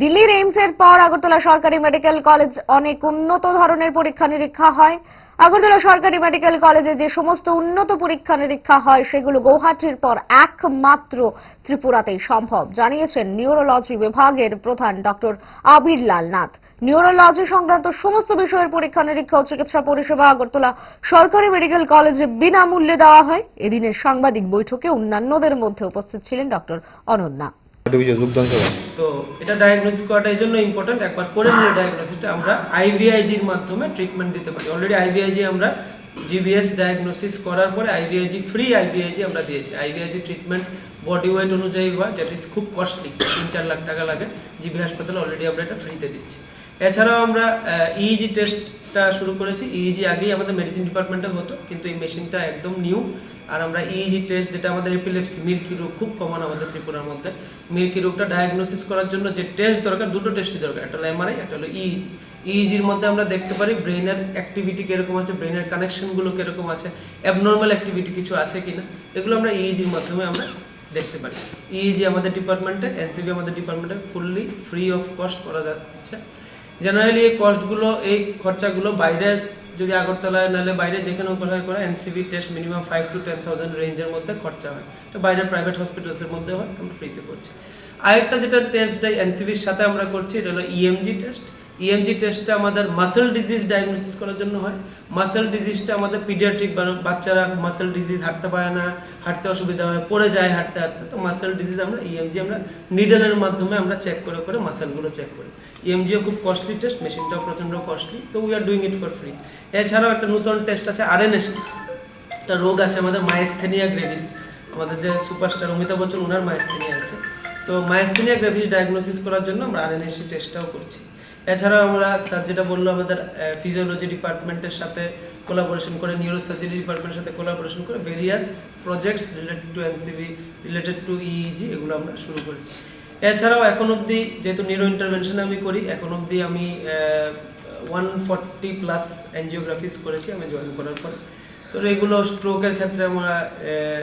দিল্লির এইমসের পর আগরতলা সরকারি মেডিকেল কলেজ অনেক উন্নত ধরনের পরীক্ষা নিরীক্ষা হয়। আগরতলা সরকারি মেডিকেল কলেজে যে সমস্ত উন্নত পরীক্ষা নিরীক্ষা হয়, সেগুলো গৌহাটির পর একমাত্র ত্রিপুরাতেই সম্ভব, জানিয়েছেন নিউরোলজি বিভাগের প্রধান ডক্টর আবির লাল নাথ। নিউরোলজি সংক্রান্ত সমস্ত বিষয়ের পরীক্ষা নিরীক্ষা ও চিকিৎসা পরিষেবা আগরতলা সরকারি মেডিকেল কলেজে বিনামূল্যে দেওয়া হয়। এদিনের সাংবাদিক বৈঠকে অন্যান্যদের মধ্যে উপস্থিত ছিলেন ডক্টর অনন্যা। যোগদান সভা তো এটা ডায়াগনোসিস করাটা এই জন্য ইম্পর্টেন্ট একবার করে নিলে ডায়াগনোসিসটা আমরা আইভিআইজির মাধ্যমে ট্রিটমেন্ট দিতে পারি। অলরেডি আইভিআইজি আমরা জিবিএস ডায়াগনোসিস করার পরে আইভিআইজি ফ্রি আইভিআইজি আমরা দিয়েছি। আইভিআইজি ট্রিটমেন্ট বডি ওয়েট অনুযায়ী হয় যেটা খুব কস্টলি তিন চার লাখ টাকা লাগে। জিবি হাসপাতালে অলরেডি আমরা এটা ফ্রিতে দিচ্ছি। এছাড়াও আমরা ইইজি টেস্টটা শুরু করেছি। ইইজি আগেই আমাদের মেডিসিন ডিপার্টমেন্টে হতো, কিন্তু এই মেশিনটা একদম নিউ আর আমরা ইইজি টেস্ট যেটা আমাদের এপিলেপসি মির্কি রোগ, খুব কমন আমাদের ত্রিপুরার মধ্যে। মির্কি রোগটা ডায়াগনোসিস করার জন্য যে টেস্ট দরকার, দুটো টেস্টই দরকার। একটা হলো এমআরআই একটা হলো ইইজি ইইজির মধ্যে আমরা দেখতে পারি ব্রেনের অ্যাক্টিভিটি কীরকম আছে ব্রেনের কানেকশনগুলো কীরকম আছে অ্যাবনর্মাল অ্যাক্টিভিটি কিছু আছে কিনা। এগুলো আমরা ইইজির মাধ্যমে আমরা দেখতে পারি। ইইজি আমাদের ডিপার্টমেন্টে এনসিবি আমাদের ডিপার্টমেন্টে ফুললি ফ্রি অফ কস্ট করা যাচ্ছে। জেনারেলি এই কস্টগুলো এই খরচাগুলো বাইরের যদি আগরতলায়, নাহলে বাইরে যেখানে কোথায় করে NCB test minimum five to ten thousand রেঞ্জের মধ্যে খরচা হয়। তো বাইরের প্রাইভেট হসপিটালসের মধ্যে হয়, আমরা ফ্রিতে করছি। আরেকটা যেটা টেস্ট যেটা এনসিবির সাথে আমরা করছি, এটা হলো E ইএমজি টেস্ট ইএমজি টেস্টটা আমাদের মাসেল ডিজিজ ডায়াগনোসিস করার জন্য হয়। মাসেল ডিজিজটা আমাদের পিডিয়াট্রিক বাচ্চারা মাসেল ডিজিজ হাঁটতে পারে না, হাঁটতে অসুবিধা হয়, পড়ে যায় হাঁটতে হাঁটতে, তো মাসেল ডিজিজ আমরা ইএমজি আমরা নিডলের মাধ্যমে আমরা চেক করে করে মাসেলগুলো চেক করি। ইএমজিও খুব কস্টলি টেস্ট মেশিনটাও প্রচণ্ড কস্টলি তো we are doing it for free এছাড়াও একটা নতুন টেস্ট আছে আরএনএস একটা রোগ আছে আমাদের মাইস্থেনিয়া গ্রেভিস আমাদের যে সুপারস্টার অমিতাভ বচ্চন ওনার মাইস্থেনিয়া আছে। তো মাইস্থেনিয়া গ্রেভিস ডায়াগনোসিস করার জন্য আমরা আরএনএসি টেস্টটাও করছি। এছাড়াও আমরা স্যার যেটা বলল, আমাদের ফিজিওলজি ডিপার্টমেন্টের সাথে কোলাবোরেশন করে নিউরো সার্জারি ডিপার্টমেন্টের সাথে কোলাবোরেশন করে various projects related to NCB related to EEG এগুলো আমরা শুরু করেছি। এছাড়াও এখন অবধি যেহেতু নিউরো ইন্টারভেনশন আমি করি, এখন অবধি আমি ওয়ান ফর্টি প্লাস এনজিওগ্রাফিস করেছি আমি জয়েন করার পরে। তো এগুলো স্ট্রোকের ক্ষেত্রে আমরা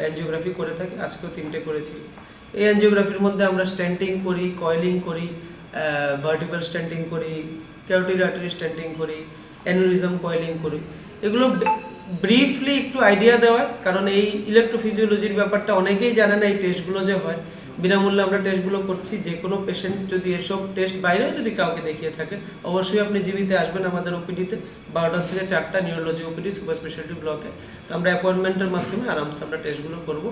এনজিওগ্রাফি করে থাকি, আজকেও তিনটে করেছি। এই এনজিওগ্রাফির মধ্যে আমরা স্ট্যান্টিং করি কয়েলিং করি ভার্টিক্যাল স্ট্যান্ডিং করি ক্যারোটিড স্ট্যান্টিং করি অ্যানুরিজম কয়েলিং করি। এগুলো ব্রিফলি একটু আইডিয়া দেওয়া কারণ এই ইলেকট্রোফিজিওলজির ব্যাপারটা অনেকেই জানে না এই টেস্টগুলো যে হয়। বিনামূল্যে আমরা টেস্টগুলো করছি, যে কোনো পেশেন্ট যদি এসব টেস্ট বাইরেও যদি কাউকে দেখিয়ে থাকে, অবশ্যই আপনি জীবিতে আসবেন আমাদের ওপিডিতে বারোটা থেকে চারটা নিউরোলজি ওপিডি সুপার স্পেশালিটি ব্লকে তো আমরা অ্যাপয়েন্টমেন্টের মাধ্যমে আরামসে আমরা টেস্টগুলো করব।